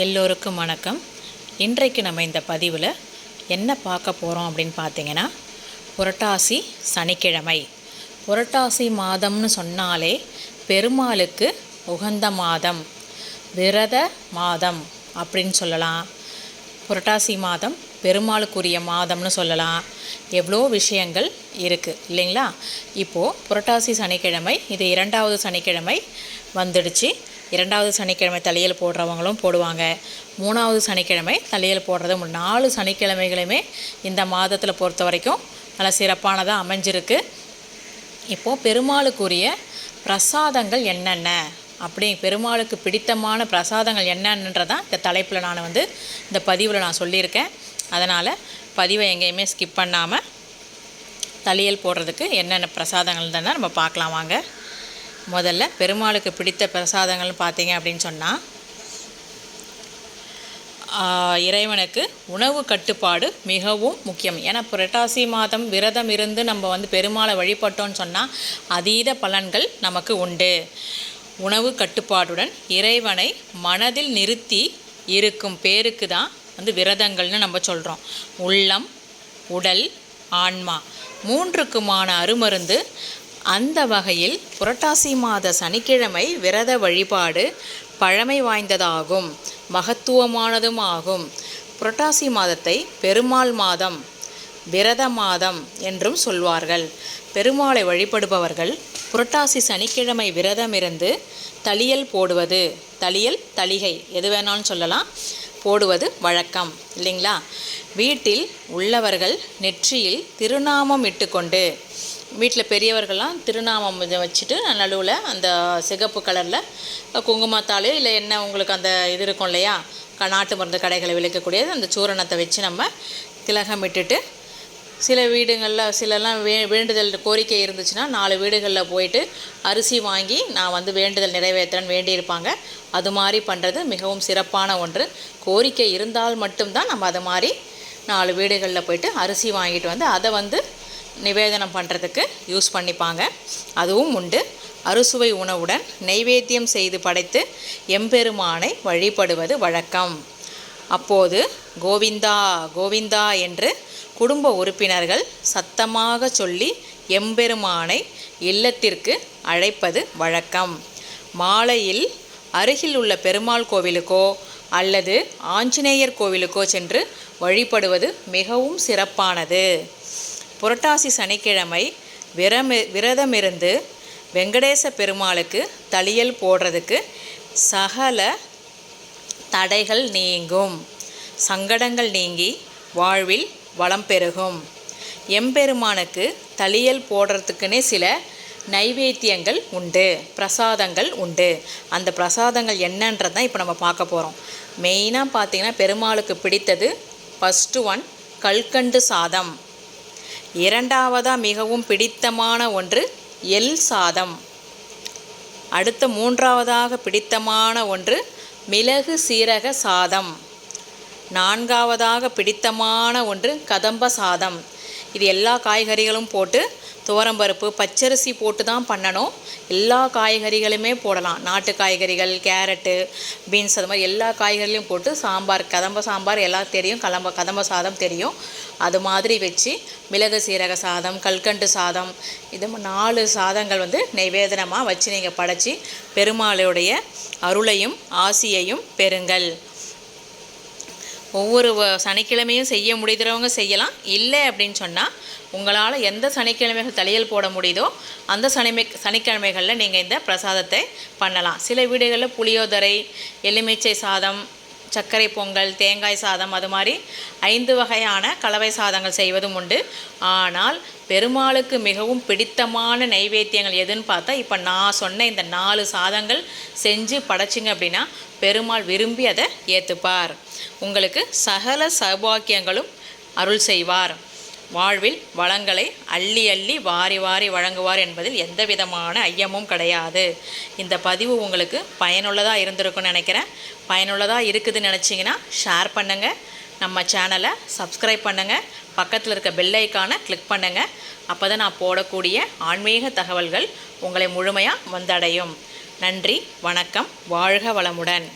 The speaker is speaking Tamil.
எல்லோருக்கும் வணக்கம். இன்றைக்கு நம்ம இந்த பதிவில் என்ன பார்க்க போகிறோம் அப்படின்னு பார்த்தீங்கன்னா புரட்டாசி சனிக்கிழமை. புரட்டாசி மாதம்னு சொன்னாலே பெருமாளுக்கு உகந்த மாதம் விரத மாதம் அப்படின்னு சொல்லலாம். புரட்டாசி மாதம் பெருமாளுக்குரிய மாதம்னு சொல்லலாம். எவ்வளோ விஷயங்கள் இருக்குது இல்லைங்களா? இப்போது புரட்டாசி சனிக்கிழமை இது இரண்டாவது சனிக்கிழமை வந்துடுச்சு. இரண்டாவது சனிக்கிழமை தலையல் போடுறவங்களும் போடுவாங்க. மூணாவது சனிக்கிழமை தலையல் போடுறது நாலு சனிக்கிழமைகளுமே இந்த மாதத்தில் பொறுத்த வரைக்கும் நல்ல சிறப்பானதாக அமைஞ்சிருக்கு. இப்போது பெருமாளுக்குரிய பிரசாதங்கள் என்னென்ன? அப்படி பெருமாளுக்கு பிடித்தமான பிரசாதங்கள் என்னன்றதான் இந்த தலைப்பில் நான் வந்து இந்த பதிவில் நான் சொல்லியிருக்கேன். அதனால் பதிவை எங்கேயுமே ஸ்கிப் பண்ணாமல் தலையல் போடுறதுக்கு என்னென்ன பிரசாதங்கள் தானே நம்ம பார்க்கலாம் வாங்க. முதல்ல பெருமாளுக்கு பிடித்த பிரசாதங்கள்னு பார்த்தீங்க அப்படின்னு சொன்னால் இறைவனுக்கு உணவு கட்டுப்பாடு மிகவும் முக்கியம். ஏன்னா புரட்டாசி மாதம் விரதம் இருந்து நம்ம வந்து பெருமாளை வழிபட்டோன்னு சொன்னால் அதீத பலன்கள் நமக்கு உண்டு. உணவு கட்டுப்பாடுடன் இறைவனை மனதில் நிறுத்தி இருக்கும் பேருக்கு தான் வந்து விரதங்கள்னு நம்ம சொல்கிறோம் உள்ளம் உடல் ஆன்மா மூன்றுக்குமான அருமருந்து அந்த வகையில் புரட்டாசி மாத சனிக்கிழமை விரத வழிபாடு பழமை வாய்ந்ததாகும் மகத்துவமானதும் ஆகும். புரட்டாசி மாதத்தை பெருமாள் மாதம் விரத மாதம் என்றும் சொல்வார்கள். பெருமாளை வழிபடுபவர்கள் புரட்டாசி சனிக்கிழமை விரதமிருந்து தளியல் போடுவது தளியல் தளிகை எது வேணாலும் சொல்லலாம். போடுவது வழக்கம் இல்லைங்களா? வீட்டில் உள்ளவர்கள் நெற்றியில் திருநாமம் இட்டுக்கொண்டு வீட்டில் பெரியவர்கள்லாம் திருநாமம் இதை வச்சுட்டு நடுவில் அந்த சிகப்பு கலரில் குங்குமத்தாலேயோ இல்லை என்ன உங்களுக்கு அந்த இது இருக்கும் இல்லையா? க- நாட்டு மருந்து கடைகளை விளைக்கக்கூடியது. அந்த சூரணத்தை வச்சு நம்ம திலகம் இட்டுட்டு சில வீடுங்களில் சிலலாம் வே வேண்டுதல் கோரிக்கை இருந்துச்சுன்னா நாலு வீடுகளில் போயிட்டு அரிசி வாங்கி நான் வந்து வேண்டுதல் நிறைவேற்றுறேன்னு வேண்டியிருப்பாங்க. அது மாதிரி பண்ணுறது மிகவும் சிறப்பான ஒன்று. கோரிக்கை இருந்தால் மட்டும்தான் நம்ம அது மாதிரி நாலு வீடுகளில் போயிட்டு அரிசி வாங்கிட்டு வந்து அதை வந்து நிவேதனம் பண்ணுறதுக்கு யூஸ் பண்ணிப்பாங்க. அதுவும் உண்டு. அறுசுவை உணவுடன் நெய்வேத்தியம் செய்து படைத்து எம்பெருமானை வழிபடுவது வழக்கம். அப்போது கோவிந்தா கோவிந்தா என்று குடும்ப உறுப்பினர்கள் சத்தமாக சொல்லி எம்பெருமானை இல்லத்திற்கு அழைப்பது வழக்கம். மாலையில் அருகில் உள்ள பெருமாள் கோவிலுக்கோ அல்லது ஆஞ்சநேயர் கோவிலுக்கோ சென்று வழிபடுவது மிகவும் சிறப்பானது. புரட்டாசி சனிக்கிழமை விரமி விரதமிருந்து வெங்கடேச பெருமாளுக்கு தளியல் போடுறதுக்கு சகல தடைகள் நீங்கும். சங்கடங்கள் நீங்கி வாழ்வில் வளம் பெருகும். எம்பெருமானுக்கு தளியல் போடுறதுக்குன்னே சில நைவேத்தியங்கள் உண்டு. பிரசாதங்கள் உண்டு. அந்த பிரசாதங்கள் என்னன்றது தான் இப்போ நம்ம பார்க்க போகிறோம் மெயினாக பார்த்திங்கன்னா பெருமாளுக்கு பிடித்தது ஃபஸ்ட்டு ஒன் கல்கண்டு சாதம். இரண்டாவதாக மிகவும் பிடித்தமான ஒன்று எல் சாதம். அடுத்த மூன்றாவதாக பிடித்தமான ஒன்று மிளகு சீரக சாதம். நான்காவதாக பிடித்தமான ஒன்று கதம்ப சாதம். இது எல்லா காய்கறிகளும் போட்டு துவரம்பருப்பு பச்சரிசி போட்டு தான் பண்ணணும். எல்லா காய்கறிகளுமே போடலாம். நாட்டு காய்கறிகள் கேரட்டு பீன்ஸ் அது மாதிரி எல்லா காய்கறிகளையும் போட்டு சாம்பார் கதம்ப சாம்பார் எல்லாம் தெரியும். கலம்ப கதம்ப சாதம் தெரியும். அது மாதிரி வச்சு மிளகு சீரக சாதம் கல்கண்டு சாதம் இது நாலு சாதங்கள் வந்து நைவேதனமாக வச்சு நீங்கள் படைச்சி பெருமாளுடைய அருளையும் ஆசியையும் பெறுங்கள். ஒவ்வொரு சனிக்கிழமையும் செய்ய முடிகிறவங்க செய்யலாம். இல்லை அப்படின்னு சொன்னால் உங்களால் எந்த சனிக்கிழமைகள் தலையல் போட முடியுதோ அந்த சனிமை சனிக்கிழமைகளில் நீங்கள் இந்த பிரசாதத்தை பண்ணலாம். சில வீடுகளில் புளியோதரை எலுமிச்சை சாதம் சர்க்கரை பொங்கல் தேங்காய் சாதம் அது மாதிரி ஐந்து வகையான கலவை சாதங்கள் செய்வதும் உண்டு. ஆனால் பெருமாளுக்கு மிகவும் பிடித்தமான நைவேத்தியங்கள் எதுன்னு பார்த்தா இப்போ நான் சொன்ன இந்த நாலு சாதங்கள் செஞ்சு படைச்சிங்க அப்படின்னா பெருமாள் விரும்பி அதை ஏற்றுப்பார் உங்களுக்கு சகல சௌபாக்கியங்களும் அருள் செய்வார். வாழ்வில் வளங்களை அள்ளி அள்ளி வாரி வாரி வழங்குவார் என்பதில் எந்த விதமான ஐயமும் கிடையாது. இந்த பதிவு உங்களுக்கு பயனுள்ளதாக இருந்திருக்குன்னு நினைக்கிறேன். பயனுள்ளதாக இருக்குதுன்னு நினச்சிங்கன்னா ஷேர் பண்ணுங்கள் நம்ம சேனலை சப்ஸ்கிரைப் பண்ணுங்கள் பக்கத்தில் இருக்க பெல் ஐக்கானை கிளிக் பண்ணுங்கள் அப்போ தான் நான் போடக்கூடிய ஆன்மீக தகவல்கள் உங்களை முழுமையாக வந்தடையும். நன்றி வணக்கம் வாழ்க வளமுடன்.